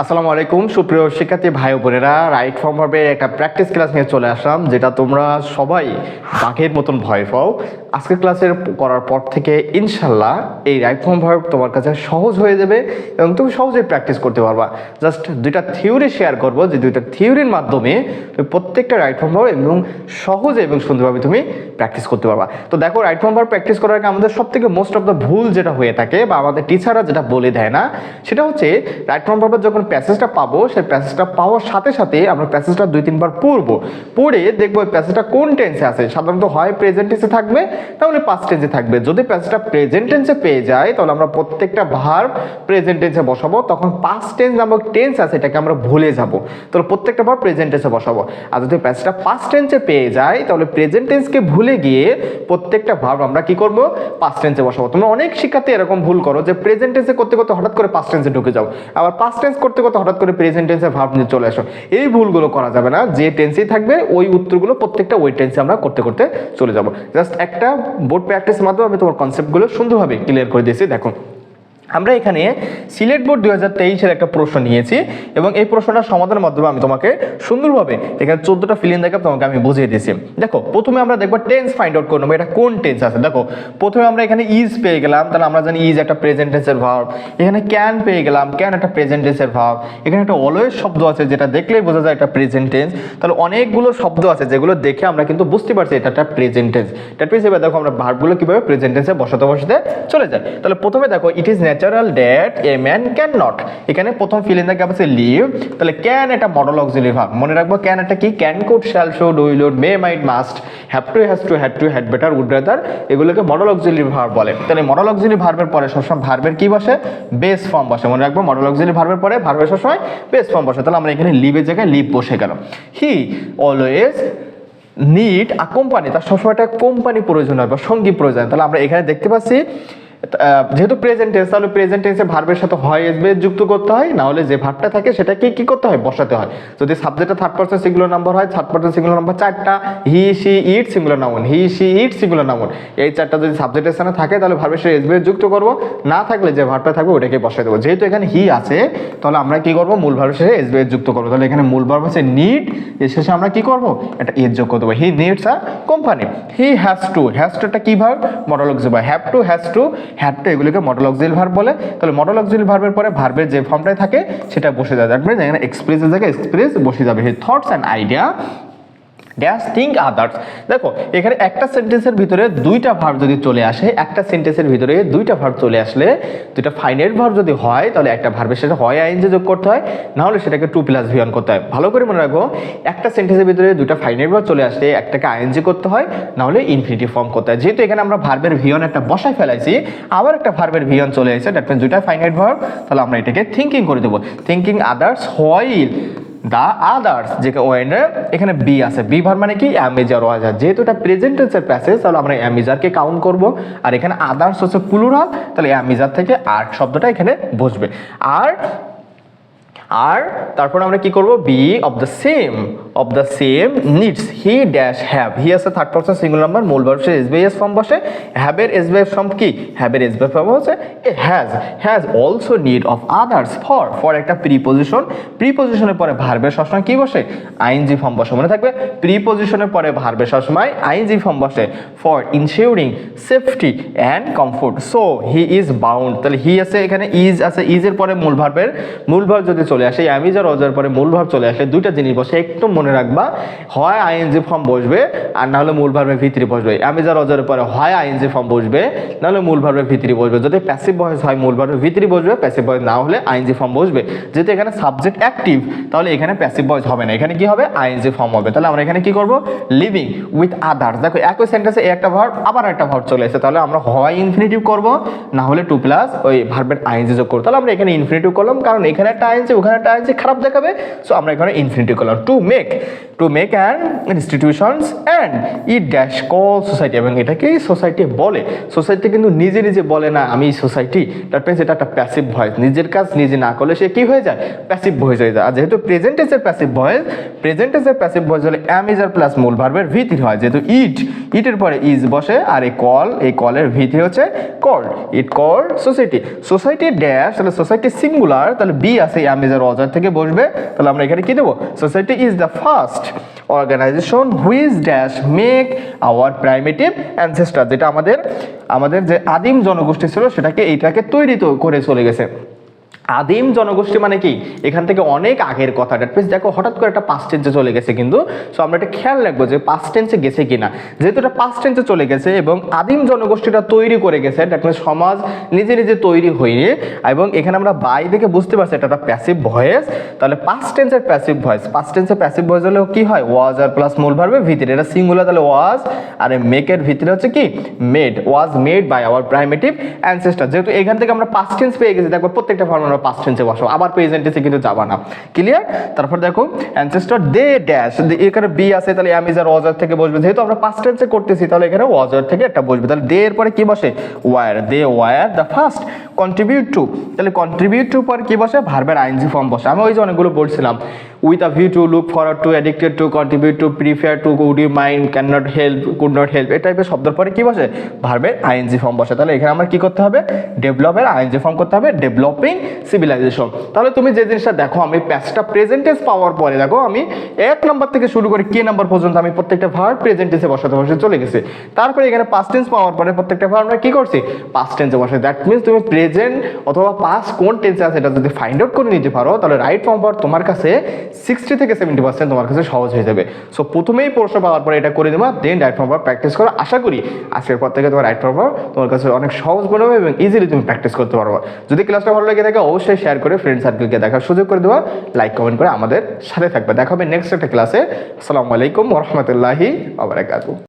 আসসালামু আলাইকুম, সুপ্রিয় শিক্ষার্থী ভাই বোনেরা। রাইট ফর্ম ভাবে একটা প্র্যাকটিস ক্লাস নিয়ে চলে আসলাম, যেটা তোমরা সবাই বাঘের মতন ভয় পাও। আজকের ক্লাসের করার পর থেকে ইনশাল্লাহ এই রাইট ফর্ম ভার্ব তোমার কাছে সহজ হয়ে যাবে এবং তুমি সহজেই প্র্যাকটিস করতে পারবা। জাস্ট দুইটা থিওরি শেয়ার করব, যে দুইটা থিওরির মাধ্যমে তুমি প্রত্যেকটা রাইট ফর্ম ভার্ব এবং সহজে এবং সুন্দরভাবে তুমি প্র্যাকটিস করতে পারবা। তো দেখো রাইট ফর্ম ভার্ব প্র্যাকটিস করার আগে আমাদের সব থেকে মোস্ট অফ দ্য ভুল যেটা হয়ে থাকে বা আমাদের টিচাররা যেটা বলে দেয় না, সেটা হচ্ছে রাইট ফর্ম ভার্বের যখন প্যাসেজটা পাবো, সেই প্যাসেজটা পাওয়ার সাথে সাথে আমরা প্যাসেজটা দুই তিনবার পড়ব। পড়ে দেখব প্যাসেজটা কোন টেন্সে আছে। সাধারণত হয় প্রেজেন্ট টেন্সে থাকবে তাহলে পাস্ট টেন্সে থাকবে যদি প্যাসেজটা প্রেজেন্ট টেন্সে পেয়ে যায় তাহলে আমরা প্রত্যেকটা ভার্ব প্রেজেন্ট টেন্সে বসাবো তখন পাস্ট টেন্স নামক টেন্স আছে এটাকে আমরা ভুলে যাব তাহলে প্রত্যেকটা ভার্ব প্রেজেন্ট টেন্সে বসাবো আর যদি প্যাসেজটা পাস্ট টেন্সে পেয়ে যায় তাহলে প্রেজেন্ট টেন্সকে ভুলে গিয়ে প্রত্যেকটা ভার্ব আমরা কি করব পাস্ট টেন্সে বসাবো তোমরা অনেক শিক্ষার্থী এরকম ভুল করো যে প্রেজেন্ট টেন্সে করতে করতে হঠাৎ করে পাস্ট টেন্সে ঢুকে যাও আবার পাস্ট টেন্স করতে করতে হঠাৎ করে প্রেজেন্ট টেন্সে ভার্ব নিয়ে চলে আসো এই ভুলগুলো করা যাবে না যে টেন্সেই থাকবে ওই উত্তরগুলো প্রত্যেকটা ওই টেন্সে আমরা করতে করতে চলে যাব জাস্ট একটা বোর্ড প্র্যাকটিসের মাধ্যমে আমি তোমার কনসেপ্টগুলো সুন্দরভাবে ক্লিয়ার করে দিয়েছি। দেখো আমরা এখানে সিলেট বোর্ড দুই হাজার তেইশের একটা প্রশ্ন নিয়েছি এবং এই প্রশ্নটার সমাধানের মাধ্যমে আমি তোমাকে সুন্দরভাবে এখানে চোদ্দটা ফিলিং দেখে তোমাকে আমি বুঝিয়ে দিয়েছি। দেখো, প্রথমে আমরা দেখব টেন্স ফাইন্ড আউট করব, এটা কোন টেন্স আছে? দেখো, প্রথমে আমরা এখানে ইজ পেয়ে গেলাম, তাহলে আমরা জানি ইজ একটা প্রেজেন্ট টেন্সের ভার্ব এখানে ক্যান পেয়ে গেলাম ক্যান একটা প্রেজেন্ট টেন্সের ভার্ব এখানে একটা অলওয়েজ শব্দ আছে যেটা দেখলেই বোঝা যায় এটা প্রেজেন্ট টেন্স তাহলে অনেকগুলো শব্দ আছে যেগুলো দেখে আমরা কিন্তু বুঝতে পারছি এটা একটা প্রেজেন্ট টেন্স দ্যাট মিনস এবার দেখো আমরা ভার্বগুলো কীভাবে প্রেজেন্ট টেন্সে বসাতে বসাতে চলে যায় তাহলে প্রথমে দেখো it is that a man can not এখানে প্রথম ফিলিং থাকে আছে লিভ তাহলে ক্যান একটা মডেল অক্সিলারি ভার্ব মনে রাখব ক্যান একটা কি? Can could shall should will would may might must have to has to had to had better would rather এগুলোকে মডেল অক্সিলারি ভার্ব বলে। তাহলে মডেল অক্সিলারি ভার্বের পরে সবসময় ভার্বের কি বসে? বেস ফর্ম বসে। মনে রাখব মডেল অক্সিলারি ভার্বের পরে ভার্বের সবসময় বেস ফর্ম বসে। তাহলে আমরা এখানে লিভের জায়গায় লিভ বসে গেল he always need a company তার সবসময় একটা কোম্পানি প্রয়োজন হয় বা সঙ্গী প্রয়োজন তাহলে আমরা এখানে দেখতে পাচ্ছি যেহেতু প্রেজেন্ট টেন্স তাহলে প্রেজেন্ট টেন্সে ভার্বের সাথে হয় এসবে যুক্ত করতে হয়, না হলে যে ভার্বটা থাকে সেটাকে কি করতে হয়? বসাতে হয়। যদি সাবজেক্টটা থার্ড পার্সন সিঙ্গুলার নাম্বার হয় থার্ড পার্সন সিঙ্গুলার নাম্বার চারটা he she it singular noun he she it singular noun এই চারটা যদি সাবজেক্টের স্থানে থাকে, তাহলে ভার্বের সাথে এসবে যুক্ত করব। না থাকলে যে ভার্বটা থাকবে ওটাকে বসাই দেবো। যেহেতু এখানে হি আছে, তাহলে আমরা কি করব? মূল ভার্বের সাথে এসবে যুক্ত করব। তাহলে এখানে মূল ভার্ব হচ্ছে নিড এর শেষে আমরা কি করব? এটা এর যোগ করে দেবো he needs a company he has to has to একটা কি verb modal auxiliary have to has to have to এগুলোকে মডেল অক্সিল ভার্ব বলে। তাহলে মডেল অক্সিল ভার্বের পরে ভার্বের যে ফর্মটাই থাকে, সেটা বসে যাবে। দেখবেন এখানে এক্সপ্রেসের জায়গায় এক্সপ্রেস বসে যাবে। Thoughts and idea dash think others দেখো, এখানে একটা সেন্টেন্সের ভিতরে দুইটা ভার্ব যদি চলে আসে, একটা সেন্টেন্সের ভিতরে দুইটা ভার্ব চলে আসলে দুইটা ফাইনাইট ভার্ব যদি হয়, তাহলে একটা ভার্বের সাথে হয় আইনজে যোগ করতে হয়, নাহলে সেটাকে টু প্লাস ভিয়ন করতে হয়। ভালো করে মনে রাখো, একটা সেন্টেন্সের ভিতরে দুইটা ফাইনাইট ভার্ব চলে আসলে একটাকে আইনজি করতে হয় না হলে ইনফিনিটিভ ফর্ম করতে হয়। যেহেতু এখানে আমরা ভার্বের ভিয়ন একটা বসায় ফেলাইছি, আবার একটা ভার্বের ভিয়ন চলে এসেছে দ্যাট মিনস দুইটা ফাইনাইট ভার্ব তাহলে আমরা এটাকে থিঙ্কিং করে দেবো। Thinking others while the others যে ওয়েনের এখানে বি আছে। বি ভার মানে কি? অ্যামেজার ওয়াজার যেহেতু এটা প্রেজেন্ট টেন্সের প্যাসেজ তাহলে আমরা অ্যামেজারকে কাউন্ট করব। আর এখানে আদার্স হচ্ছে প্লুরাল তাহলে অ্যামেজার থেকে আর্ট শব্দটা এখানে বসবে। আর আর তারপর আমরা কি করব? Be of the same of the same needs he dash have he আছে থার্ড পার্সন সিঙ্গুল নাম্বার মূল verb S B S form বসে। হ্যাভের এস বি এস ফর্ম কি? হ্যাভের এস বি ফর্ম হচ্ছে has has also need of others for for একটা preposition প্রিপোজিশনের পরে ভার্বের সবসময় কি বসে? আইনজি ফর্ম বসে। মনে থাকবে? প্রিপোজিশনের পরে ভার্বের সবসময় আইনজি ফর্ম বসে। For insuring safety and comfort so he is bound তাহলে হি আছে, এখানে ইজ আছে। ইজের পরে মূল ভার্বের মূল ভার্ব যদি চলে আসে অ্যামিজ আর অজার পরে মূল ভার্ব চলে আসে, দুইটা জিনিস বসে। একটু মনে রাখবা, হয় আইএনজি ফর্ম বসবে আর না হলে মূল ভার্বের ভিতরে বসবে। অ্যামিজ আর অজারের পরে হয় আইএনজি ফর্ম বসবে, না হলে মূল ভার্বের ভিতরে বসবে। যদি প্যাসিভ ভয়েস হয়, মূল ভার্বের ভিতরে বসবে প্যাসিভ ভয়েস না হলে আইএনজি ফর্ম বসবে। যেহেতু এখানে সাবজেক্ট অ্যাক্টিভ তাহলে এখানে প্যাসিভ ভয়েস হবে না। এখানে কি হবে? আইএনজি ফর্ম হবে। তাহলে আমরা এখানে কি করব? লিভিং উইথ আদার্স দেখো, একই সেন্টেন্সে একটা ভার্ব আবার একটা ভার্ব চলে এসেছে। তাহলে আমরা হয় ইনফিনিটিভ করব, না হলে টু প্লাস ওই ভার্বের আইএনজি যোগ করব। তাহলে আমরা এখানে ইনফিনিটিভ করলাম, কারণ এখানে একটা আইএনজি, ওখানে একটা আইএনজি খারাপ দেখাবে। সো আমরা এখানে ইনফিনিটিভ করলাম। To make to make an institutions and E dash call society এবং এটাকেই সোসাইটি বলে। সোসাইটি কিন্তু নিজে নিজে বলে না, আমি সোসাইটি দ্যাট মিনস এটা একটা প্যাসিভ ভয়েস নিজের কাজ নিজে না করলে সে কি হয়ে যায়? প্যাসিভ ভয়েস হয়ে যায়। আর যেহেতু প্রেজেন্ট টেন্সের প্যাসিভ ভয়েস প্রেজেন্ট টেন্সের প্যাসিভ ভয়েস হলে অ্যাম ইজ প্লাস মূল ভার্বের ভিত্তি হয়। যেহেতু ইট ইটের পরে ইজ বসে, আর এই কল এই কলের ভিত্তি হচ্ছে call it call society society dash তাহলে সোসাইটি সিঙ্গুলার তাহলে বি আছে অ্যাম ইজ আর অজার থেকে বসবে। তাহলে আমরা এখানে কি দেবো? Society is the first organization whose dash make our primitive ancestor যেটা আমাদের আমাদের যে আদিম জনগোষ্ঠী ছিল, সেটাকে এইটাকে তৈরি করে চলে গেছে। আদিম জনগোষ্ঠী মানে কি? এখান থেকে অনেক আগের কথা। দ্যাট মিনস দেখো, হঠাৎ করে একটা পাস্ট টেন্সে চলে গেছে কিন্তু। সো আমরা এটা খেয়াল রাখব যে পাস্ট টেন্সে গেছে কিনা। যেহেতু এটা পাস্ট টেন্সে চলে গেছে এবং আদিম জনগোষ্ঠীটা তৈরি করে গেছে দ্যাট মিনস সমাজ নিজে নিজে তৈরি হয়নি। এবং এখানে আমরা বাই দেখে বুঝতে পারছি, এটা একটা প্যাসিভ ভয়েস তাহলে পাস্ট টেন্সের প্যাসিভ ভয়েস পাস্ট টেন্সের প্যাসিভ ভয়েস হলে কি হয়? ওয়াজ আর প্লাস মূল ভার্বে ভিতরে। এটা সিঙ্গুলার তাহলে ওয়াজ আর মেকের ভিতরে হচ্ছে কি? Made was made by our primitive ancestor যেহেতু এখান থেকে আমরা পাস্ট টেন্স পেয়ে গেছি, দেখো প্রত্যেকটা ফর্ম আমরা পাস্ট টেন্সে বসাবো আবার প্রেজেন্ট টেন্সে কিন্তু যাবা না। ক্লিয়ার তারপর দেখো অ্যানসেস্টার দে ড্যাশ এখানে বি আছে, তাহলে আমি যার ওয়াজার থেকে বসবে, যেহেতু আমরা পাস্ট টেন্সে করতেছি, তাহলে এখানে ওয়াজার থেকে একটা বসবে। তাহলে দে এর পরে কি বসে? Were they were the first contribute to তাহলে কন্ট্রিবিউট টু পর কি বসে? ভার্বের আইনজি ফর্ম বসে। আমি ওই যে অনেকগুলো বলছিলাম। With a view to look forward to addicted to contribute to prefer to would you mind can not help could not help এই টাইপের শব্দের পরে কি বসে? ভার্বের আইএনজি ফর্ম বসে। তাহলে এখানে আমার কি করতে হবে? ডেভেলপের আইএনজি ফর্ম করতে হবে। ডেভেলপিং সিভিলাইজেশন তাহলে তুমি যে জিনিসটা দেখো, আমি প্যাসটা প্রেজেন্টেজ পাওয়ার পরে দেখো, আমি এক নম্বর থেকে শুরু করে কে নাম্বার পর্যন্ত আমি প্রত্যেকটা ভার্ব প্রেজেন্টেন্সে বসাতে বসে চলে গেছে। তারপরে এখানে পাস্ট টেন্স পাওয়ার পরে প্রত্যেকটা ভার্ব আমরা কি করছি? পাস্ট টেন্সে বসে। দ্যাট মিনস তুমি প্রেজেন্ট অথবা পাস কোন টেন্সে আছে এটা যদি ফাইন্ড আউট করে নিতে পারো, তাহলে রাইট ফর্ম পাওয়ার তোমার কাছে সিক্সটি থেকে সেভেন্টি পার্সেন্ট তোমার কাছে সহজ হয়ে যাবে। সো প্রথমেই প্রশ্ন পাওয়ার পরে এটা করে দেবা then right form power practice করো। আশা করি আজকের পর থেকে তোমার রাইট ফর্ম পাওয়ার তোমার কাছে অনেক সহজ মনে হবে এবং ইজিলি তুমি প্র্যাকটিস করতে পারবে। যদি ক্লাসটা ভালো লেগে থাকে, অবশ্যই শেয়ার করে ফ্রেন্ড সার্কেলকে দেখার সুযোগ করে দেওয়া লাইক কমেন্ট করে আমাদের সাথে থাকবে। দেখা হবে নেক্সট একটা ক্লাসে আসসালামু আলাইকুম রহমতুল্লাহি আবরাকাতু